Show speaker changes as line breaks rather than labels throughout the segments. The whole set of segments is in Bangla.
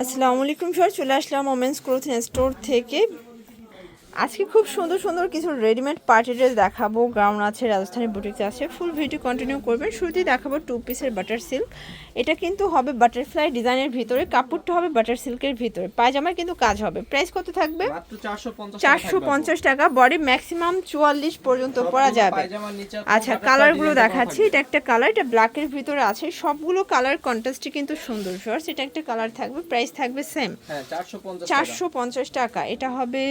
আসসালামু আলাইকুম স্যার চলে আসলাম ওমেন্স ক্লোথিং স্টোর থেকে। আজকে খুব সুন্দর সুন্দর কিছু রেডিমেড পার্টি ড্রেস দেখাবো। গ্রাউন্ড আছে রাজস্থানি বুটিক্স আছে। ফুল ভিডিও কন্টিনিউ করবেন। শুরুতেই দেখাবো টু পিসের বাটার সিল্ক এটা কিন্তু হবে বাটারফ্লাই ডিজাইনের ভিতরে কাপড়টা হবে বাটার সিল্কের ভিতরে। পায়জামায় কিন্তু কাজ হবে। প্রাইস কত থাকবে?
মাত্র 450
চারশো পঞ্চাশ টাকা। বডি ম্যাক্সিমাম চুয়াল্লিশ পর্যন্ত পরা যাবে। আচ্ছা কালারগুলো দেখাচ্ছি। এটা একটা কালার এটা ব্ল্যাকের ভিতরে আছে। সবগুলো কালার কন্ট্রাস্টই কিন্তু সুন্দর শর্টস এটা একটা কালার থাকবে প্রাইস থাকবে সেম
হ্যাঁ 450
চারশো পঞ্চাশ টাকা। এটা হবে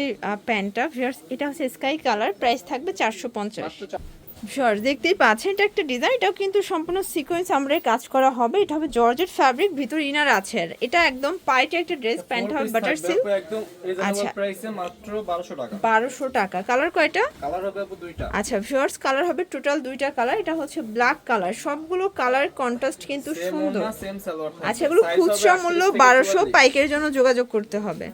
প্যান্টটা ভিউয়ার্স এটা হচ্ছে স্কাই কালার প্রাইস থাকবে চারশো পঞ্চাশ। ভিউয়ার্স দেখতেই পাচ্ছেন এটা একটা ডিজাইন এটাও কিন্তু সম্পূর্ণ সিকোয়েন্স আমরা কাজ করা হবে। এটা হবে জর্জেট ফ্যাব্রিক ভিতর ইনার আছে। এটা একদম পাইটে একটা ড্রেস প্যান্ট হবে বাটার সিল্ক আচ্ছা।
প্রাইসে মাত্র 1200 টাকা।
বারোশো টাকা। কালার কয়টা?
কালার হবে দুইটা।
আচ্ছা ভিউয়ার্স কালার হবে টোটাল দুইটা কালার এটা হচ্ছে ব্ল্যাক কালার সবগুলো কালার কন্ট্রাস্ট কিন্তু সুন্দর। আচ্ছা এগুলো খুচরা মূল্য
থেকে
বারোশো
44
পাইকের জন্য যোগাযোগ করতে হবে।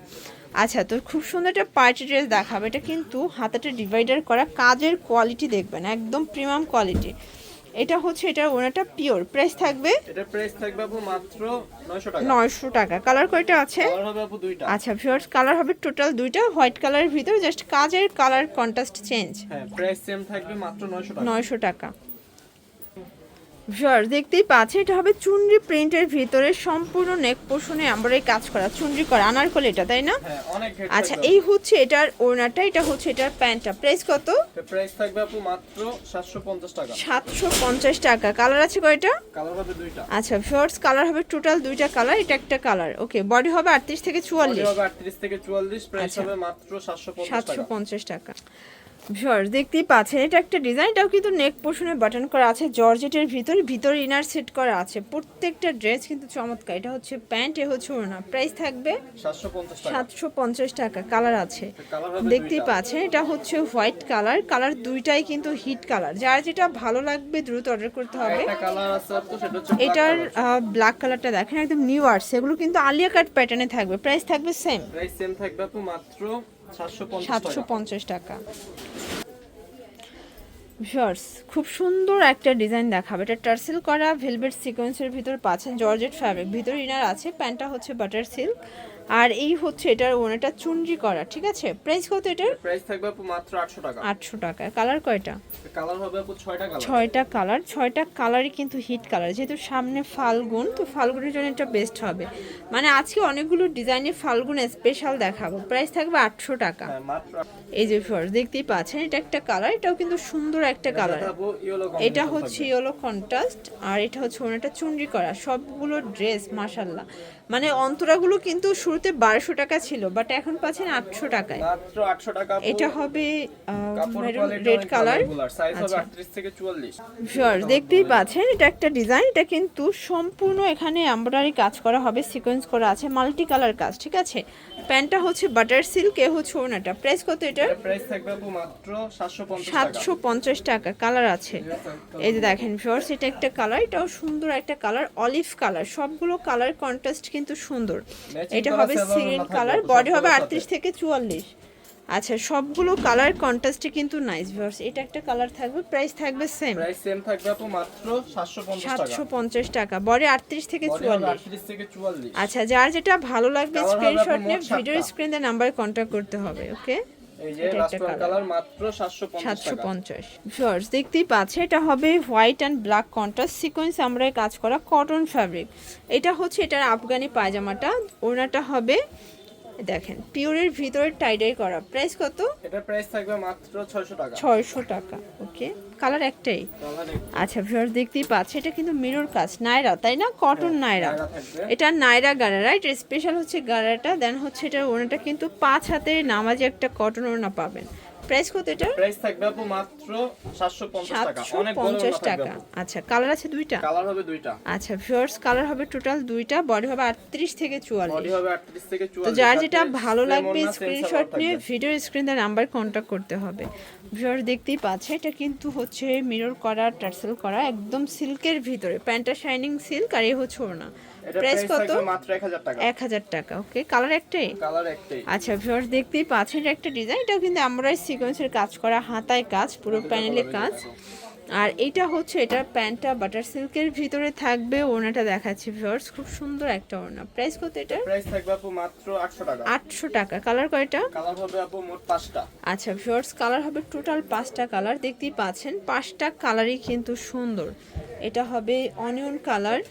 আচ্ছা তো খুব সুন্দর একটা পার্টি ড্রেস দেখাবে। এটা কিন্তু হাতাটা ডিভাইডার করা কাজের কোয়ালিটি দেখবেন একদম প্রিমিয়াম কোয়ালিটি এটা হচ্ছে এটার ওনাটা পিওর প্রাইস থাকবে?
এটা প্রাইস থাকবে আপু মাত্র 900 টাকা।
নয়শো টাকা। কালার কয়টা আছে?
কালার হবে আপু দুইটা।
আচ্ছা ভিউয়ার্স কালার হবে টোটাল দুইটা হোয়াইট কালারের ভিতরে জাস্ট কাজের কালার কন্ট্রাস্ট চেঞ্জ
হ্যাঁ প্রাইস সেম থাকবে মাত্র 900 টাকা।
নয়শো টাকা। ভিউয়ার্স দেখতেই পাচ্ছি এটা হবে চুনরি প্রিন্টের ভিতরে সম্পূর্ণ নেক পোষণে আমরা এই কাজ করা চুনরি করা আনারকলি এটা তাই না?
হ্যাঁ
আচ্ছা এই হচ্ছে এটার ওড়নাটা এটা হচ্ছে এটার প্যান্টটা। প্রাইস কত?
প্রাইস থাকবে আপু মাত্র 750 টাকা।
সাতশো পঞ্চাশ টাকা। কালার আছে কয়টা?
কালার হবে দুইটা।
আচ্ছা ভিউয়ার্স কালার হবে টোটাল দুইটা কালার এটা একটা কালার ওকে বডি হবে আটত্রিশ থেকে 44
বডি
চুয়াল্লিশ।
হবে 38 থেকে 44 প্রাইস
আচ্ছা।
হবে মাত্র 750
সাতশো
টাকা।
পঞ্চাশ টাকা। ভিউয়ার্স দেখতেই পাচ্ছেন এটা একটা ডিজাইন এটাও কিন্তু নেক পোর্শনে বাটন করা আছে জর্জেটের ভিতরে ভিতরে ইনার সেট করা আছে। প্রত্যেকটা ড্রেস কিন্তু চমৎকার এটা হচ্ছে প্যান্ট এ হচ্ছে ওড়না। প্রাইস থাকবে সাতশো পঞ্চাশ টাকা। কালার আছে। দেখতেই। পাচ্ছেন এটা হচ্ছে হোয়াইট কালার কালার দুইটাই কিন্তু হিট কালার যার যেটা ভালো লাগবে দ্রুত অর্ডার করতে হবে। এটার ব্ল্যাক কালারটা দেখেন একদম নিউ আর্টস এগুলো কিন্তু আলিয়া কাট প্যাটার্নে থাকবে। প্রাইস থাকবে সেম
প্রাইস সেম থাকবে মাত্র
সাতশো পঞ্চাশ টাকা। ভিউয়ার্স খুব সুন্দর একটা ডিজাইন দেখাবে। এটা টার্সেল করা ভেলভেট সিকোয়েন্সের ভিতর পাচ্ছেন জর্জেট ফ্যাব্রিক ভিতর ইনার আছে প্যান্টটা হচ্ছে বাটার সিল্ক আর এই হচ্ছে এটার ওনাটা চুনরি করা ঠিক আছে? প্রাইস কত এটার?
প্রাইস থাকবে আপু মাত্র 800 টাকা।
আটশো টাকা। কালার কয়টা?
কালার হবে আপু 6টা কালার
ছয়টা কালার ছয়টা কালারই কিন্তু হিট কালার যেহেতু সামনে ফাল্গুন তো ফাল্গুনের জন্য এটা বেস্ট হবে। মানে আজকে অনেকগুলো ডিজাইনে ফাল্গুন স্পেশাল দেখাবো। প্রাইস থাকবে আটশো টাকা।
হ্যাঁ
এই যে ফর দেখতেই পাচ্ছেন এটা একটা কালার এটাও কিন্তু সুন্দর একটা কালার এটা হচ্ছে ইয়েলো কন্ট্রাস্ট আর এটা হচ্ছে ওনাটা চুনরি করা। সবগুলো ড্রেস মাশাল্লাহ মানে অন্তরাগুলো কিন্তু শুরুতে বারোশো টাকা ছিল বাট এখন পাচ্ছেন আটশো টাকায়।
মাত্র 800 টাকা
এটা হবে রেড কালার
সাইজ হবে। 38 থেকে 44
শিওর দেখতেই পাচ্ছেন এটা একটা ডিজাইন এটা কিন্তু সম্পূর্ণ এখানে এমব্রয়ডারি কাজ করা হবে সিকোয়েন্স করা আছে মাল্টি কালার কাজ ঠিক আছে? প্যান্টটা হচ্ছে বাটার সিল্ক এ হচ্ছে ওনাটা প্রাইস কত
এটা প্রাইস থাকবে মাত্র 750 টাকা।
সাতশো পঞ্চাশ টাকা কালার আছে। এই যে দেখেন ফিওর্স এটা একটা কালার এটাও সুন্দর একটা কালার অলিভ কালার সবগুলো কালার কন্ট্রাস্ট কিন্তু সুন্দর। এটা হবে সিরিয়াল কালার বডি হবে। আটত্রিশ থেকে চুয়াল্লিশ। আচ্ছা সবগুলো কালার কন্ট্রাস্টে কিন্তু নাইস ভিউয়ার্স এটা একটা কালার থাকবে প্রাইস থাকবে সেম
প্রাইস সেম থাকবে আপু মাত্র 750 টাকা।
সাতশো পঞ্চাশ টাকা বডি আটত্রিশ থেকে
বডি হবে
চুয়াল্লিশ।
38 থেকে 44
আচ্ছা যার যেটা ভালো লাগবে স্ক্রিনশট নিয়ে ভিডিও স্ক্রিনে নাম্বার কন্টাক্ট করতে হবে ওকে
এই যে
এটা
লাস্ট
একটা colour।
কালার মাত্র 750
সাতশো পঞ্চাশ। দেখতেই পাচ্ছে এটা হবে white and black contrast sequence আমরা কাজ করা কটন ফ্যাব্রিক এটা হচ্ছে এটার আফগানি পায়জামাটা ওনাটা হবে দেখেন পিওরের ভিতরে টাইডাই করা। প্রাইস কত?
এটা প্রাইস থাকবে মাত্র 600 টাকা।
ছয়শো টাকা ওকে কালার একটাই। আচ্ছা ভিউয়ার দেখতেই পাচ্ছে এটা কিন্তু মিরর কাজ নাইরা তাই না? কটন নাইরা এটা নাইরা গারা রাইট স্পেশাল হচ্ছে গারাটা দেন হচ্ছে এটা ওনাটা কিন্তু পাঁচ হাতে নামাজে একটা কটন ওনা পাবেন। প্রাইস কত এটা
প্রাইস থাকবে আপু মাত্র 750 টাকা। অনেক বড়
টাকা। আচ্ছা কালার আছে দুইটা?
কালার হবে দুইটা।
আচ্ছা ভিউয়ার্স কালার হবে টোটাল দুইটা বডি হবে আটত্রিশ থেকে
বডি
চুয়াল্লিশ
হবে 38 থেকে 44
তো যার যেটা ভালো লাগবে স্ক্রিনশট নিয়ে। ভিডিও স্ক্রিনে নাম্বার কন্ট্যাক্ট করতে হবে। ভিউয়ার দেখতেই পাচ্ছে এটা কিন্তু হচ্ছে মিরর করা টার্সেল করা একদম সিল্কের ভিতরে। প্যান্টটা শাইনিং সিল্ক আর এই হচ্ছে ওড়না। প্রাইস কত?
মাত্র 1000 টাকা।
এক হাজার টাকা ওকে কালার একটাই?
কালার একটাই।
আচ্ছা ভিউয়ার্স দেখতেই পাচ্ছেন একটা ডিজাইন এটাও কিন্তু আমরা সিকোয়েন্সের কাজ করা হাতায় কাজ পুরো প্যানেলে কাজ। আর এটা হচ্ছে এটা প্যান্টটা বাটার সিল্কের ভিতরে থাকবে ওড়নাটা দেখাচ্ছি ভিউয়ার্স খুব সুন্দর একটা ওড়না। প্রাইস কত এটা
প্রাইস থাকবে আপু মাত্র আটশো টাকা।
আটশো টাকা। কালার কয়টা?
কালার হবে আপু মোট পাঁচটা।
আচ্ছা ভিউয়ার্স কালার হবে টোটাল পাঁচটা কালার দেখতেই পাচ্ছেন। পাঁচটা কালারই কিন্তু সুন্দর। এটা হবে অনিয়ন কালার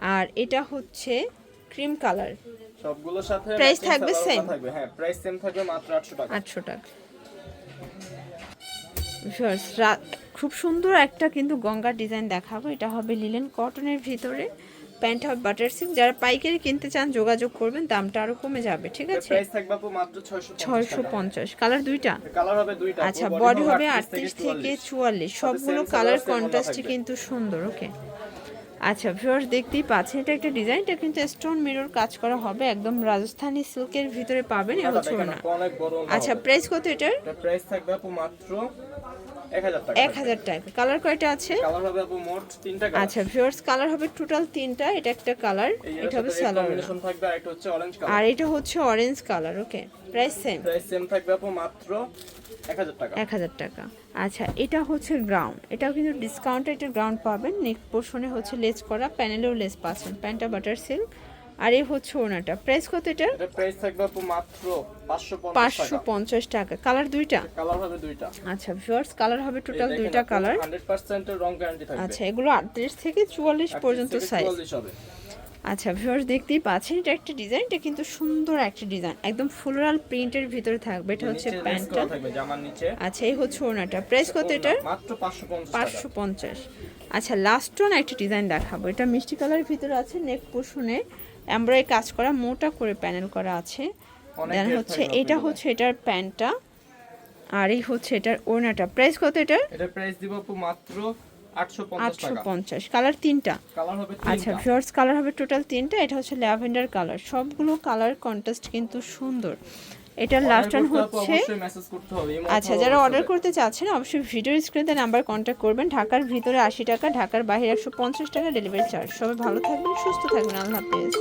আর এটা হচ্ছে ক্রিম কালার।
সবগুলোর সাথে matching
থাকবে same?
থাকবে। হ্যাঁ প্রাইস সেম থাকবে মাত্র আটশো টাকা।
আটশো টাকা। খুব সুন্দর একটা কিন্তু গঙ্গার ডিজাইন দেখাবো। এটা হবে লিলেন কটনের ভিতরে। প্যান্ট হবে বাটার সিল্ক যারা পাইকারি কিনতে চান যোগাযোগ করবেন দামটা আরও কমে যাবে ঠিক আছে?
প্রাইস থাকবে আপু মাত্র ছয়শো
ছয়শো পঞ্চাশ। কালার দুইটা?
কালার হবে দুইটা।
আচ্ছা বডি হবে
38
আটত্রিশ থেকে
44
চুয়াল্লিশ। সবগুলো কালার
color, same ওড়না
কন্ট্রাস্টে কিন্তু সুন্দর ওকে আচ্ছা ভিউয়ার্স দেখতেই পাচ্ছেন এটা একটা ডিজাইন এটা কিন্তু স্টোন মিরর কাজ করা হবে একদম রাজস্থানি সিল্কের ভিতরে পাবেন না আচ্ছা। প্রাইস কত এটার
এটা প্রাইস থাকবে মাত্র এক হাজার টাকা
এক হাজার টাকা। কালার কয়টা আছে? আচ্ছা ভিউয়ার্স কালার হবে টোটাল তিনটা এটা একটা কালার এটা হবে
আর
এটা হচ্ছে orange colour okay price same
price same থাকবে আপু মাত্র এক হাজার টাকা।
এক হাজার টাকা। আচ্ছা এটা হচ্ছে গ্রাউন্ড এটাও কিন্তু ডিসকাউন্টে এটা গ্রাউন্ড পাবেন। নেক পোর্শনে হচ্ছে লেস করা প্যানেলেও লেস পাচ্ছেন। প্যান্টটা বাটার সিল্ক আর এই হচ্ছে ওনাটা প্রাইস কত এটা
এটা প্রাইস থাকবে আপু মাত্র পাঁচশো পঞ্চাশ
পাঁচশো
টাকা
পঞ্চাশ টাকা। কালার দুইটা?
কালার হবে দুইটা।
আচ্ছা ভিউয়ার্স কালার হবে টোটাল দুইটা কালার
হান্ড্রেড পার্সেন্টের রং গ্যারান্টি থাকবে।
আচ্ছা এগুলো আটত্রিশ থেকে চুয়াল্লিশ পর্যন্ত সাইজ
44 হবে।
আচ্ছা ভিউয়ার্স দেখতেই পাচ্ছেন এটা একটা ডিজাইন এটা কিন্তু সুন্দর একটা ডিজাইন একদম ফ্লোরাল প্রিন্টের ভিতরে থাকবে এটা হচ্ছে প্যান্টটা
থাকবে জামার নিচে।
আচ্ছা এই হচ্ছে ওনাটা প্রাইস কত এটা
মাত্র পাঁচশো পঞ্চাশ টাকা।
পাঁচশো পঞ্চাশ। আচ্ছা লাস্ট ওয়ান একটা ডিজাইন দেখাবো। এটা মিষ্টি কালারের ভিতরে আছে নেক পোর্শনে এমব্রয়ডারি কাজ করা মোটা করে প্যানেল করা আছে। দেন হচ্ছে এটা হচ্ছে এটার প্যান্টটা আর এই হচ্ছে এটার ওড়নাটা। প্রাইস কত এটার?
এটা প্রাইস দিব আপু মাত্র আটশো পঞ্চাশ
আটশো
টাকা
পঞ্চাশ। কালার তিনটা।
কালার হবে
আচ্ছা ভিউয়ার্স কালার হবে টোটাল তিনটা। এটা হচ্ছে ল্যাভেন্ডার কালার সবগুলো কালার কন্ট্রাস্ট কিন্তু সুন্দর। এটার লাস্ট ওয়ান হচ্ছে
অবশ্যই মেসেজ করতে হবে
আচ্ছা যারা অর্ডার। করতে চাচ্ছেন অবশ্যই ভিডিও স্ক্রিনে নাম্বার কন্ট্যাক্ট করবেন। ঢাকার ভিতরে আশি টাকা ঢাকার বাইরে একশো পঞ্চাশ টাকা ডেলিভারি চার্জ সবাই ভালো থাকবেন সুস্থ থাকবেন। আল্লাহ হাফেজ।